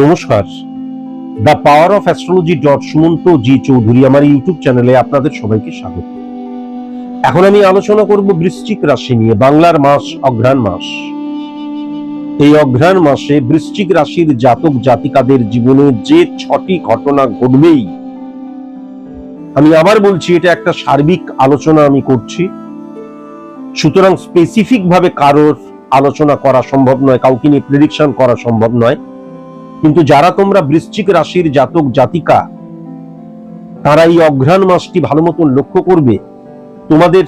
নমস্কার। The power of astrology dot Sumanta G Chowdhury আমার YouTube চ্যানেলে আপনাদের সবাইকে স্বাগত। এখন আমি আলোচনা করব বৃশ্চিক রাশি নিয়ে, বাংলার মাস, অঘ্রাণ মাস। এই অঘ্রাণ মাসে বৃশ্চিক রাশির জাতক জাতিকাদের জীবনে যে ছটি ঘটনা ঘটবেই, আমি আবার বলছি এটা একটা সার্বিক আলোচনা আমি করছি। সুতরাং স্পেসিফিক ভাবে কারোর আলোচনা করা সম্ভব নয়, কাউকে নিয়ে প্রেডিকশন করা সম্ভব নয়। কিন্তু যারা তোমরা বৃশ্চিক রাশির জাতক, জাতিকা তারা এই অঘ্রাণ মাসটি ভালো মতন লক্ষ্য করবে। তোমাদের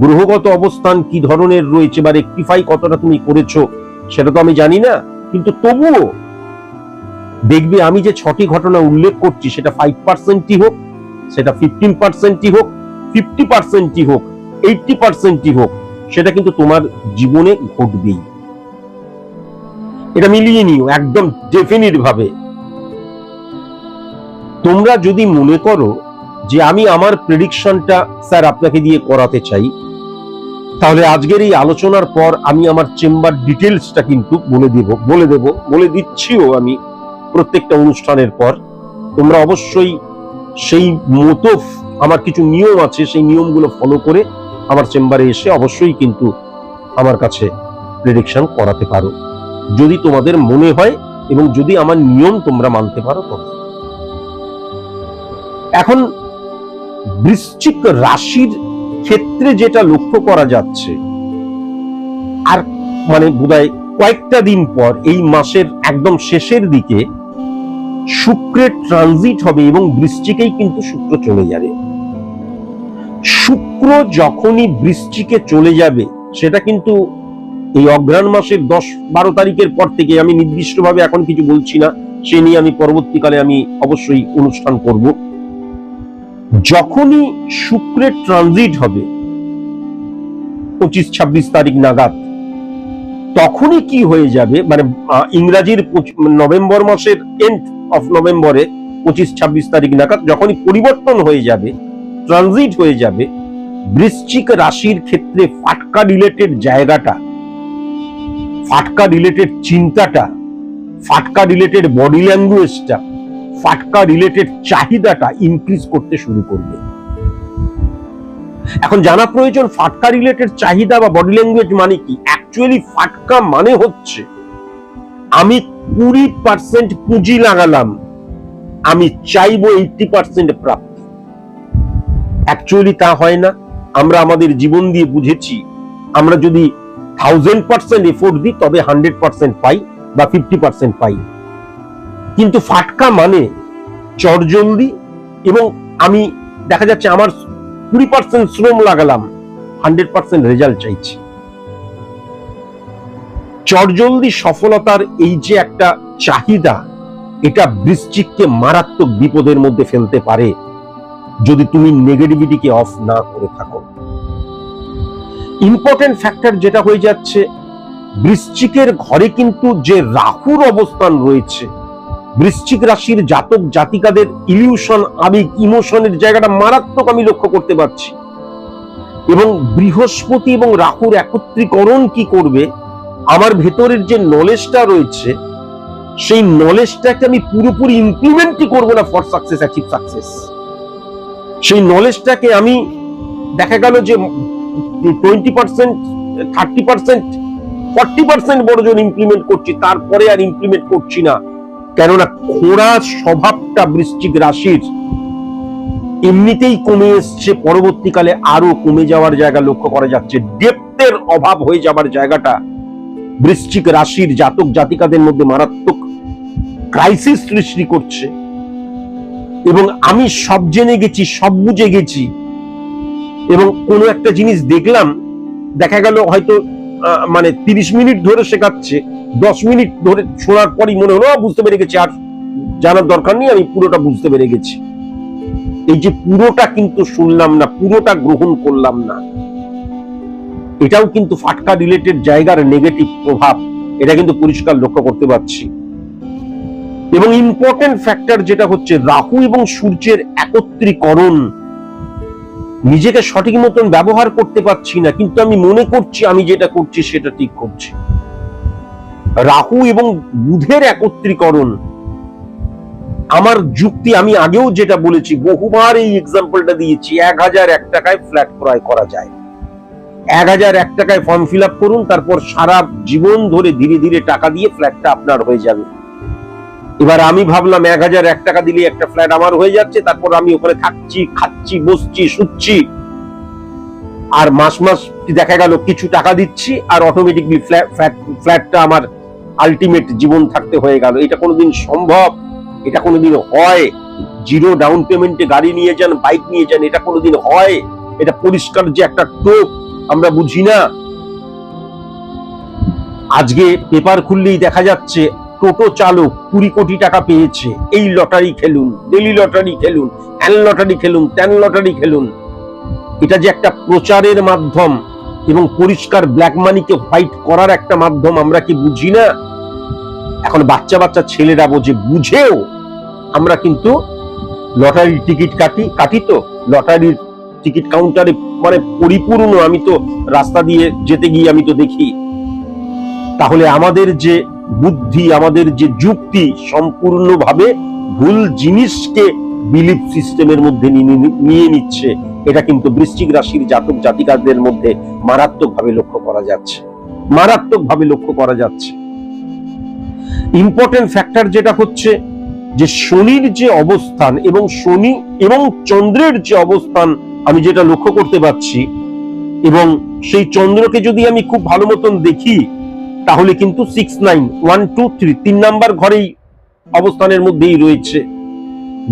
গ্রহগত অবস্থান কি ধরনের রয়েছে বা রেক্টিফাই কতটা তুমি করেছ, সেটা তো আমি জানি না, কিন্তু তবুও দেখবে আমি যে ছটি ঘটনা উল্লেখ করছি, সেটা ফাইভ পার্সেন্টই হোক, সেটা ফিফটিন পার্সেন্টই হোক ফিফটি পার্সেন্টই হোক এইটটি পার্সেন্টই হোক, সেটা কিন্তু তোমার জীবনে ঘটবেই। এটা মিলিয়ে নিও, একদম ডেফিনিট ভাবে। তোমরা যদি মনে করো যে আমি আমার প্রেডিকশনটা স্যার আপনাকে দিয়ে করাতে চাই, তাহলে আজকের এই আলোচনার পর আমি আমার চেম্বার ডিটেলসটা কিন্তু বলে দেব বলে দেব, বলে দিচ্ছিও আমি প্রত্যেকটা অনুষ্ঠানের পর। তোমরা অবশ্যই সেই মতো আমার কিছু নিয়ম আছে, সেই নিয়মগুলো ফলো করে আমার চেম্বারে এসে অবশ্যই কিন্তু আমার কাছে প্রেডিকশন করাতে পারো। যদি তোমাদের মনে হয় এবং যদি আমার নিয়ম তোমরা মানতে পারো, তবে। এখন বৃশ্চিক রাশির ক্ষেত্রে যেটা লক্ষ্য করা যাচ্ছে, আর মানে বোধহয় কয়েকটা দিন পর, এই মাসের একদম শেষের দিকে শুক্রের ট্রানজিট হবে এবং বৃশ্চিকেই কিন্তু শুক্র চলে যাবে। শুক্র যখনই বৃশ্চিকে চলে যাবে, সেটা কিন্তু এই অঘ্রাণ মাসের দশ বারো তারিখের পর থেকে আমি নির্দিষ্টভাবে এখন কিছু বলছি না। সে নিয়ে আমি পরবর্তীকালে আমি অবশ্যই অনুষ্ঠান করব। যখনই শুক্রের ট্রানজিট হবে, পঁচিশ ছাব্বিশ তারিখ নাগাদ, তখনই কি হয়ে যাবে? মানে ইংরাজির নভেম্বর মাসের এন্ড অফ নভেম্বরে, পঁচিশ ছাব্বিশ তারিখ নাগাদ যখনই পরিবর্তন হয়ে যাবে ট্রানজিট হয়ে যাবে, বৃশ্চিক রাশির ক্ষেত্রে ফাটকা রিলেটেড জায়গাটা ফাটকা রিলেটেড চিন্তাটা, ফাটকা রিলেটেড বডি ল্যাঙ্গুয়েজটা ফাটকা রিলেটেড চাহিদাটা ইনক্রিজ করতে শুরু করবে। এখন জানা প্রয়োজন, ফাটকা রিলেটেড চাহিদা বা বডি ল্যাঙ্গুয়েজ মানে কি? অ্যাকচুয়ালি ফাটকা মানে হচ্ছে, আমি কুড়ি পার্সেন্ট পুঁজি লাগালাম, আমি চাইব এইটি পার্সেন্ট প্রাপ্তি। অ্যাকচুয়ালি তা হয় না, আমরা আমাদের জীবন দিয়ে বুঝেছি, আমরা যদি থাউজেন্ড পার্সেন্ট এফোর্ট দিই, তবে হান্ড্রেড পার্সেন্ট পাই বা ফিফটি পার্সেন্ট পাই। কিন্তু ফাটকা মানে চটজলদি এবং আমি দেখা যাচ্ছে আমার কুড়ি পার্সেন্ট শ্রম লাগালাম হান্ড্রেড পার্সেন্ট রেজাল্ট চাইছি। চটজলদি সফলতার এই যে একটা চাহিদা, এটা বৃশ্চিককে মারাত্মক বিপদের মধ্যে ফেলতে পারে যদি তুমি নেগেটিভিটিকে অফ না করে থাকো। ইম্পর্টেন্ট ফ্যাক্টর যেটা হয়ে যাচ্ছে, বৃশ্চিকের ঘরে কিন্তু যে রাহুর অবস্থান রয়েছে, বৃশ্চিক রাশির জাতক জাতিকাদের ইলিউশন আবেগ ইমোশনের জায়গাটা মারাত্মক আমি লক্ষ্য করতে পারছি। এবং বৃহস্পতি এবং রাহুর একত্রীকরণ কি করবে, আমার ভেতরের যে নলেজটা রয়েছে, সেই নলেজটাকে আমি পুরোপুরি ইমপ্লিমেন্টই করব না ফর সাকসেস অ্যাচিভ সাকসেস সেই নলেজটাকে আমি, দেখা গেল যে twenty percent thirty percent forty percent implement করছি, তারপরে আর ইমপ্লিমেন্ট করছি না। কেননা স্বভাবটা রাশির। এমনিতেই কমে এসছে, পরবর্তীকালে আরও কমে যাওয়ার জায়গা লক্ষ্য করা যাচ্ছে। ডেপ্থের অভাব হয়ে যাবার জায়গাটা বৃশ্চিক রাশির জাতক জাতিকাদের মধ্যে মারাত্মক ক্রাইসিস সৃষ্টি করছে। এবং আমি সব জেনে গেছি, সব বুঝে গেছি এবং কোনো একটা জিনিস দেখলাম, দেখা গেল হয়তো মানে তিরিশ মিনিট ধরে শেখাচ্ছে, দশ মিনিট ধরে শোনার পরই মনে হলো বুঝতে পেরে গেছি, আর জানার দরকার নেই, আমি পুরোটা বুঝতে পেরে গেছি। এই যে পুরোটা কিন্তু শুনলাম না, পুরোটা গ্রহণ করলাম না। এটাও কিন্তু ফাটকা রিলেটেড জায়গার নেগেটিভ প্রভাব, এটা কিন্তু পরিষ্কার লক্ষ্য করতে পারছি। এবং ইম্পর্টেন্ট ফ্যাক্টর যেটা হচ্ছে, রাহু এবং সূর্যের একত্রীকরণ। নিজেকে সঠিক মতন ব্যবহার করতে পারছি না, কিন্তু আমি মনে করছি আমি যেটা করছি সেটা ঠিক করছি। রাহু এবং বুধের একত্রীকরণ, আমার যুক্তি, আমি আগেও যেটা বলেছি, বহুবার এই এক্সাম্পলটা দিয়েছি, এক হাজার এক টাকায় ফ্ল্যাট ক্রয় করা যায়। এক হাজার এক টাকায় ফর্ম ফিল করুন, তারপর সারা জীবন ধরে ধীরে ধীরে টাকা দিয়ে ফ্ল্যাটটা আপনার হয়ে যাবে। এবার আমি ভাবলাম এক হাজার এক টাকা দিলে একটা ফ্ল্যাট আমার হয়ে যাচ্ছে, তারপর আমি ওখানে থাকছি, খাচ্ছি, বসছি, শুচ্ছি। আর মাস মাস দেখা গেল কিছু টাকা দিচ্ছি, আর অটোমেটিকলি ফ্ল্যাটটা আমার আলটিমেট জীবন থাকতে হয়ে গেল। এটা কোনোদিন সম্ভব, এটা কোনোদিন হয়। জিরো ডাউন পেমেন্টে গাড়ি নিয়ে যান বাইক নিয়ে যান, এটা কোনোদিন হয়। এটা পরিষ্কার যে একটা টোপ, আমরা বুঝি না। আজকে পেপার খুললেই দেখা যাচ্ছে টোটো চালক কুড়ি কোটি টাকা পেয়েছে। এই লটারি খেলুন, ডেলি লটারি খেলুন হ্যান লটারি খেলুন, ত্যান লটারি খেলুন। এটা যে একটা প্রচারের মাধ্যম এবং পরিষ্কার ব্ল্যাক মানিকে হোয়াইট করার একটা মাধ্যম, আমরা কি বুঝি না? এখন বাচ্চা বাচ্চা ছেলেরা বোঝে বুঝেও আমরা কিন্তু লটারির টিকিট কাটি কাটি তো? লটারির টিকিট কাউন্টারে মানে পরিপূর্ণ, আমি তো রাস্তা দিয়ে যেতে গিয়ে আমি তো দেখি। তাহলে আমাদের যে বুদ্ধি আমাদের যে যুক্তি সম্পূর্ণভাবে ভুল জিনিসকে বিলিফ সিস্টেমের মধ্যে নিয়ে- নিচ্ছে, এটা কিন্তু বৃশ্চিক রাশির জাতক জাতিকাদের মধ্যে মারাত্মকভাবে লক্ষ্য করা যাচ্ছে। মারাত্মকভাবে লক্ষ্য করা যাচ্ছে। ইম্পর্টেন্ট ফ্যাক্টর যেটা হচ্ছে যে শনির যে অবস্থান এবং শনি এবং চন্দ্রের যে অবস্থান আমি যেটা লক্ষ্য করতে পারছি এবং সেই চন্দ্রকে যদি আমি খুব ভালো মতন দেখি তাহলে কিন্তু six nine one two three তিন নাম্বার ঘরেই অবস্থানের মধ্যেই রয়েছে।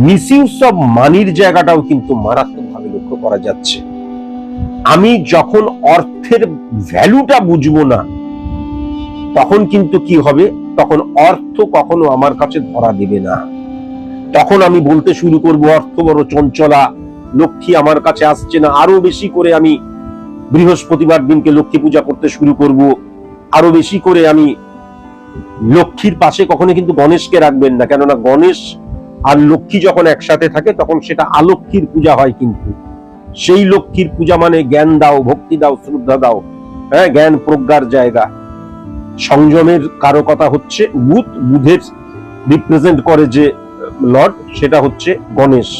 মিসইউজ অফ মানির জায়গাটাও কিন্তু মারাত্মকভাবে লক্ষ্য করা যাচ্ছে। আমি যখন অর্থের ভ্যালুটা বুঝব না, তখন কিন্তু কি হবে? তখন অর্থ কখনো আমার কাছে ধরা দেবে না। তখন আমি বলতে শুরু করব, অর্থ বড় চঞ্চলা, লক্ষ্মী আমার কাছে আসছে না। আরও বেশি করে আমি বৃহস্পতিবার দিনকে লক্ষ্মী পূজা করতে শুরু করব। আরও বেশি করে আমি লক্ষ্মীর পাশে কখনো কিন্তু গণেশকে রাখবেন না। কেননা গণেশ আর লক্ষ্মী যখন একসাথে থাকে, তখন সেটা আলক্ষ্মীর পূজা হয় কিন্তু। সেই লক্ষ্মীর পূজা মানে জ্ঞান দাও, ভক্তি দাও, শ্রদ্ধা দাও। হ্যাঁ জ্ঞান প্রজ্ঞার জায়গা। সংযমের কারও কথা হচ্ছে বুধ, বুধের রিপ্রেজেন্ট করে যে লর্ড, সেটা হচ্ছে গণেশ।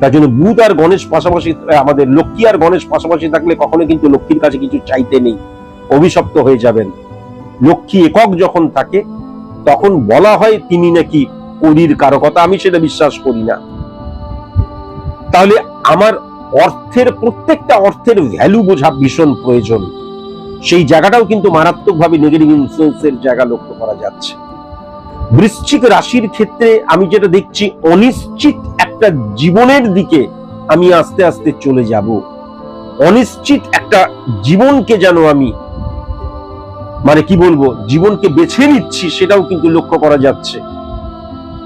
তার জন্য বুধ আর গণেশ পাশাপাশি, আমাদের লক্ষ্মী আর গণেশ পাশাপাশি থাকলে কখনো কিন্তু লক্ষ্মীর কাছে কিছু চাইতে নেই। অভিশপ্ত হয়ে যাবেন। লক্ষ্মী একক যখন থাকে, তখন বলা হয় তিনি নাকি করির কারও কথা। আমি সেটা বিশ্বাস করি না। তাহলে আমার অর্থের, প্রত্যেকটা অর্থের ভ্যালু বোঝা ভীষণ প্রয়োজন। সেই জায়গাটাও কিন্তু মারাত্মকভাবে নেগেটিভ ইনফ্লুয়েন্সের জায়গা লক্ষ্য করা যাচ্ছে। বৃশ্চিক রাশির ক্ষেত্রে আমি যেটা দেখছি, অনিশ্চিত একটা জীবনের দিকে আমি আস্তে আস্তে চলে যাব। অনিশ্চিত একটা জীবনকে যেন আমি মানে কি বলব, জীবনকে বেছে নিচ্ছি সেটাও কিন্তু লক্ষ্য করা যাচ্ছে।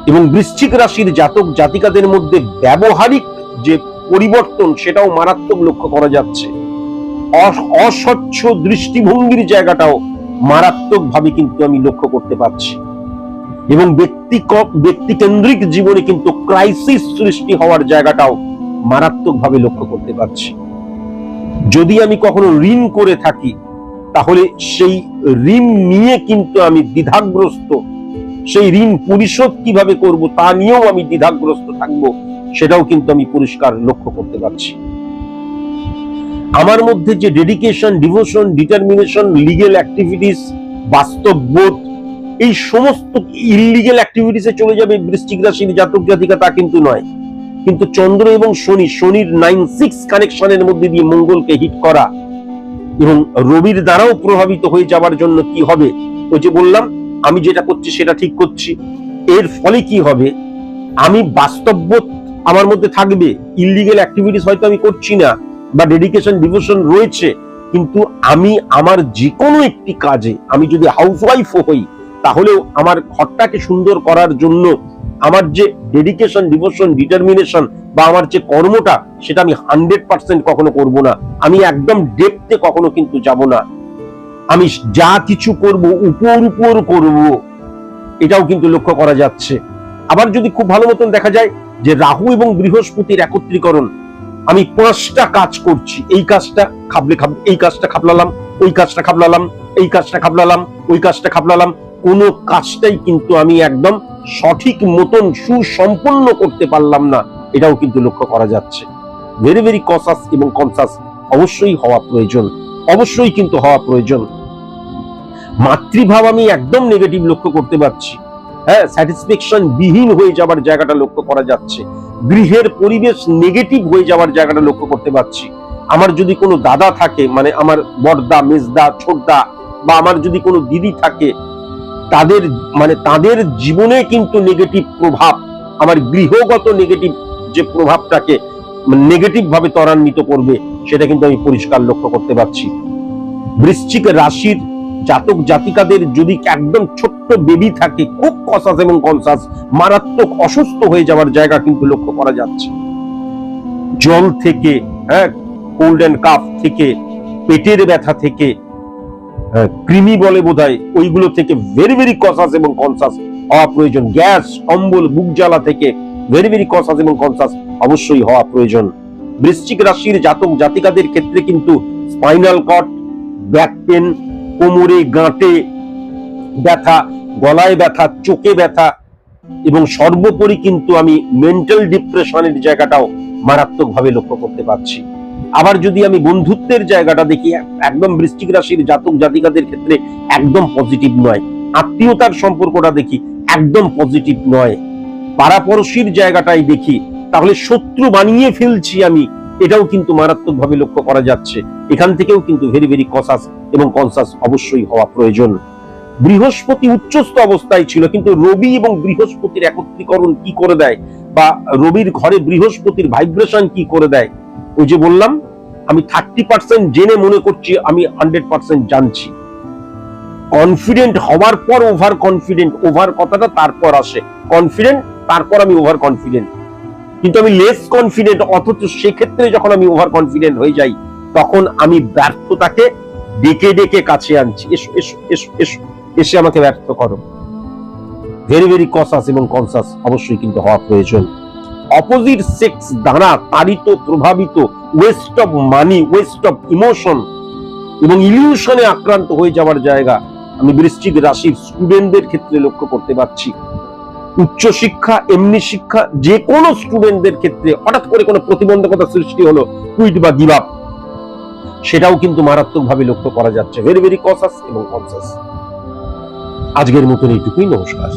এবং বৃশ্চিক রাশির জাতক জাতিকাদের মধ্যে ব্যবহারিক যে পরিবর্তন, সেটাও মারাত্মক লক্ষ্য করা যাচ্ছে। অস্বচ্ছ দৃষ্টিভঙ্গির জায়গাটাও মারাত্মক ভাবে কিন্তু আমি লক্ষ্য করতে পারছি। এবং ব্যক্তি ব্যক্তি কেন্দ্রিক জীবনে কিন্তু ক্রাইসিস সৃষ্টি হওয়ার জায়গাটাও মারাত্মক ভাবে লক্ষ্য করতে পারছি। যদি আমি কখনো ঋণ করে থাকি তাহলে সেই ঋণ নিয়ে কিন্তু আমি দ্বিধাগ্রস্ত। সেই ঋণ পরিশোধ কীভাবে করব তা নিয়েও আমি দ্বিধাগ্রস্ত থাকব, সেটাও কিন্তু আমি পরিষ্কার লক্ষ্য করতে পারছি। আমার মধ্যে যে dedication devotion determination legal activities বাস্তববোধ এই সমস্ত ইলিগেল অ্যাক্টিভিটিসে চলে যাবে বৃশ্চিক রাশির জাতক, জাতিকা, তা কিন্তু নয়। কিন্তু চন্দ্র এবং শনি, শনির নাইন সিক্স কানেকশনের মধ্যে দিয়ে মঙ্গলকে হিট করা এবং রবির দ্বারাও প্রভাবিত হয়ে যাওয়ার জন্য কি হবে? ওই যে বললাম, আমি যেটা করছি সেটা ঠিক করছি। এর ফলে কি হবে? আমি বাস্তববোধ আমার মধ্যে থাকবে। ইলিগেল অ্যাক্টিভিটিস হয়তো আমি করছি না, বা ডেডিকেশন ডিভোশন রয়েছে, কিন্তু আমি আমার যে কোনো একটি কাজে, আমি যদি হাউসওয়াইফও হই, তাহলেও আমার ঘরটাকে সুন্দর করার জন্য আমার যে ডেডিকেশন ডিভোশন ডিটারমিনেশন বা আমার যে কর্মটা, সেটা আমি হান্ড্রেড পার্সেন্ট কখনো করব না। আমি একদম ডেপতে কখনো কিন্তু যাব না। আমি যা কিছু করব, উপর উপর করব, এটাও কিন্তু লক্ষ্য করা যাচ্ছে। আবার যদি খুব ভালো মতন দেখা যায় যে রাহু এবং বৃহস্পতির একত্রীকরণ, আমি পাঁচটা কাজ করছি। এই কাজটা খাবলে খাব, এই কাজটা খাবলালাম, ওই কাজটা খাবলালাম, এই কাজটা খাপলালাম ওই কাজটা খাপলালাম কোনো কাজটাই কিন্তু আমি একদম সঠিক মতন সুসম্পন্ন করতে পারলাম না, এটাও কিন্তু লক্ষ্য করা যাচ্ছে। ভেরি ভেরি কসাস এবং কনসাস অবশ্যই হওয়া প্রয়োজন, অবশ্যই কিন্তু হওয়া প্রয়োজন। মাতৃভাব আমি একদম নেগেটিভ লক্ষ্য করতে পারছি। হ্যাঁ স্যাটিসফ্যাকশন বিহীন হয়ে যাবার জায়গাটা লক্ষ্য করা যাচ্ছে। গৃহের পরিবেশ নেগেটিভ হয়ে যাওয়ার জায়গাটা লক্ষ্য করতে পারছি। আমার যদি কোনো দাদা থাকে মানে আমার বড়দা, মেজদা, ছোটদা, বা আমার যদি কোনো দিদি থাকে তাদের মানে তাদের জীবনে কিন্তু নেগেটিভ প্রভাব, আমার গৃহগত নেগেটিভ যে প্রভাবটাকে নেগেটিভ ভাবে ত্বরান্বিত করবে, সেটা কিন্তু আমি পরিষ্কার লক্ষ্য করতে পারছি। বৃশ্চিক রাশির জাতক জাতিকাদের যদি একদম ছোট্ট বেবি থাকে, খুব কসাস এবং কনসাস মারাত্মক অসুস্থ হয়ে যাওয়ার জায়গা কিন্তু লক্ষ্য করা যাচ্ছে। জল থেকে হ্যাঁ কোল্ড অ্যান্ড কাফ থেকে, পেটের ব্যথা থেকে কৃমি বলে বোধহয়, ওইগুলো থেকে ভেরি ভেরি কসাস এবং কনসাস হওয়া প্রয়োজন গ্যাস, অম্বল বুক জ্বালা থেকে ভেরি ভেরি কসাস এবং কনসাস অবশ্যই হওয়া প্রয়োজন। বৃশ্চিক রাশির জাতক জাতিকাদের ক্ষেত্রে কিন্তু স্পাইনাল কট ব্যাক পেন কোমরে গাঁটে ব্যথা, গলায় ব্যথা, চোখে ব্যথা এবং সর্বোপরি কিন্তু আমি মেন্টাল ডিপ্রেশনের জায়গাটাও মারাত্মকভাবে লক্ষ্য করতে পারছি। আবার যদি আমি বন্ধুত্বের জায়গাটা দেখি, একদম বৃশ্চিক রাশির জাতক জাতিকাদের ক্ষেত্রে একদম পজিটিভ নয়। আত্মীয়তার সম্পর্কটা দেখি, একদম পজিটিভ নয়। পাড়াপড়শির জায়গাটাই দেখি, তাহলে শত্রু বানিয়ে ফেলছি আমি, এটাও কিন্তু মারাত্মকভাবে লক্ষ্য করা যাচ্ছে। এখান থেকেও কিন্তু ভেরি ভেরি কসাস এবং কনসাস অবশ্যই হওয়া প্রয়োজন। বৃহস্পতি উচ্চস্থ অবস্থায় ছিল, কিন্তু রবি এবং বৃহস্পতির একত্রীকরণ কি করে দেয়? বা রবির ঘরে বৃহস্পতির ভাইব্রেশন কি করে দেয়? ওই যে বললাম, আমি থার্টি পার্সেন্ট জেনে মনে করছি, আমি হান্ড্রেড পার্সেন্ট জানছি। কনফিডেন্ট হওয়ার পর ওভার কনফিডেন্ট ওভার কথাটা তারপর আসে। কনফিডেন্ট তারপর আমি ওভার কনফিডেন্ট কিন্তু আমি লেস কনফিডেন্ট অথচ সেক্ষেত্রে যখন আমি ওভার কনফিডেন্ট হয়ে যাই, তখন আমি ব্যর্থতাকে ডেকে ডেকে কাছে আনছি। এসো এসো এসো এসো, এসে আমাকে ব্যর্থ করো। ভেরি ভেরি কসাস এবং কনসাস অবশ্যই কিন্তু হওয়া প্রয়োজন। অপোজিট সেক্স দ্বারা তাড়িত, প্রভাবিত waste of money waste of emotion এবং ইলিউশনে আক্রান্ত হয়ে যাওয়ার জায়গা আমি বৃশ্চিক রাশির স্টুডেন্টদের ক্ষেত্রে লক্ষ্য করতে পারছি। উচ্চ শিক্ষা, এমনি শিক্ষা, যে কোনো স্টুডেন্টদের ক্ষেত্রে হঠাৎ করে কোনো প্রতিবন্ধকতা সৃষ্টি হলো কুইট বা গিভ আপ সেটাও কিন্তু মারাত্মকভাবে লক্ষ্য করা যাচ্ছে। ভেরি ভেরি কসাস এবং কনসাস আজকের মতন এইটুকুই। নমস্কার।